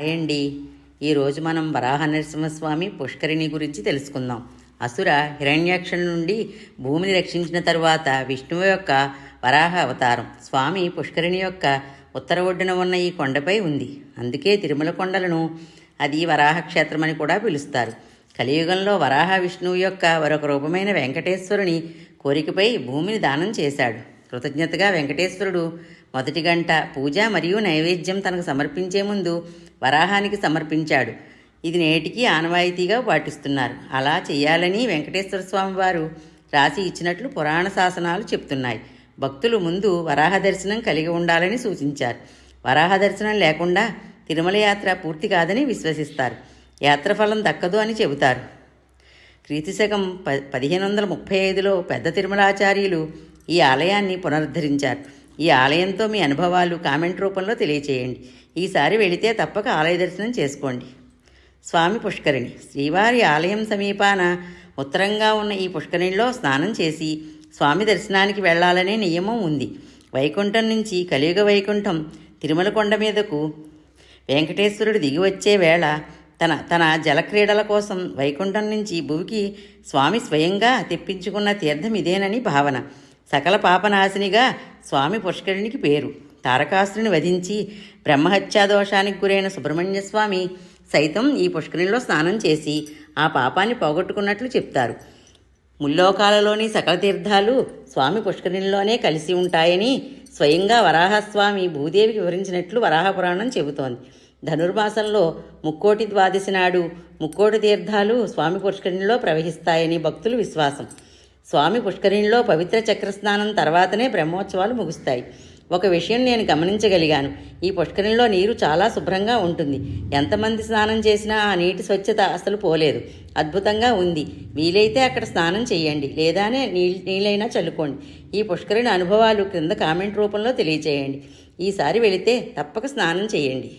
Hi అండి ఈరోజు మనం వరాహ నరసింహస్వామి పుష్కరిణి గురించి తెలుసుకుందాం. అసుర హిరణ్యాక్షుల నుండి భూమిని రక్షించిన తరువాత విష్ణువు యొక్క వరాహ అవతారం. స్వామి పుష్కరిణి యొక్క ఉత్తర ఒడ్డున ఉన్న ఈ కొండపై ఉంది. అందుకే తిరుమల కొండలను అది వరాహ క్షేత్రమని కూడా పిలుస్తారు. కలియుగంలో వరాహ విష్ణువు యొక్క మరొక రూపమైన వెంకటేశ్వరుని కోరికపై భూమిని దానం చేశాడు. కృతజ్ఞతగా వెంకటేశ్వరుడు. మొదటి గంట పూజ మరియు నైవేద్యం తనకు సమర్పించే ముందు వరాహానికి సమర్పించాడు. ఇది నేటికి ఆనవాయితీగా పాటిస్తున్నారు. అలా చేయాలని వెంకటేశ్వర స్వామి వారు రాసి ఇచ్చినట్లు పురాణ శాసనాలు చెప్తున్నాయి. భక్తులు ముందు వరాహ దర్శనం కలిగి ఉండాలని సూచించారు. వరాహ దర్శనం లేకుండా తిరుమల యాత్ర పూర్తి కాదని విశ్వసిస్తారు. యాత్ర ఫలం దక్కదు అని చెబుతారు. క్రీతిశకం ప పదిహేను వందల ముప్పై ఐదులో పెద్ద తిరుమలాచార్యులు ఈ ఆలయాన్ని పునరుద్ధరించారు. ఈ ఆలయంతో మీ అనుభవాలు కామెంట్ రూపంలో తెలియచేయండి. ఈసారి వెళితే తప్పక ఆలయ దర్శనం చేసుకోండి. స్వామి పుష్కరిణి. శ్రీవారి ఆలయం సమీపాన ఉత్తరంగా ఉన్న ఈ పుష్కరిణిలో స్నానం చేసి స్వామి దర్శనానికి వెళ్ళాలనే నియమం ఉంది. వైకుంఠం నుంచి కలియుగ వైకుంఠం తిరుమల కొండ మీదకు వెంకటేశ్వరుడు దిగి వచ్చే వేళ తన తన జలక్రీడల కోసం వైకుంఠం నుంచి భువికి స్వామి స్వయంగా తెప్పించుకున్న తీర్థం ఇదేనని భావన. సకల పాపనాశినిగా స్వామి పుష్కరిణికి పేరు. తారకాసురుని వధించి బ్రహ్మహత్యా దోషానికి గురైన సుబ్రహ్మణ్య స్వామి సైతం ఈ పుష్కరిణిలో స్నానం చేసి ఆ పాపాన్ని పోగొట్టుకున్నట్లు చెప్తారు. ముల్లోకాలలోని సకల తీర్థాలు స్వామి పుష్కరిణిలోనే కలిసి ఉంటాయని స్వయంగా వరాహస్వామి భూదేవికి వివరించినట్లు వరాహ పురాణం చెబుతోంది. ధనుర్మాసంలో ముక్కోటి ద్వాదశి నాడు ముక్కోటి తీర్థాలు స్వామి పుష్కరిణిలో ప్రవహిస్తాయని భక్తులు విశ్వాసం. స్వామి పుష్కరిణిలో పవిత్ర చక్రస్నానం తర్వాతనే బ్రహ్మోత్సవాలు ముగుస్తాయి. ఒక విషయం నేను గమనించగలిగాను. ఈ పుష్కరిణిలో నీరు చాలా శుభ్రంగా ఉంటుంది. ఎంతమంది స్నానం చేసినా ఆ నీటి స్వచ్ఛత అసలు పోలేదు. అద్భుతంగా ఉంది. వీలైతే అక్కడ స్నానం చేయండి లేదానే నీ నీళ్ళైనా చల్లుకోండి. ఈ పుష్కరిణి అనుభవాలు క్రింద కామెంట్ రూపంలో తెలియచేయండి. ఈసారి వెళితే తప్పక స్నానం చేయండి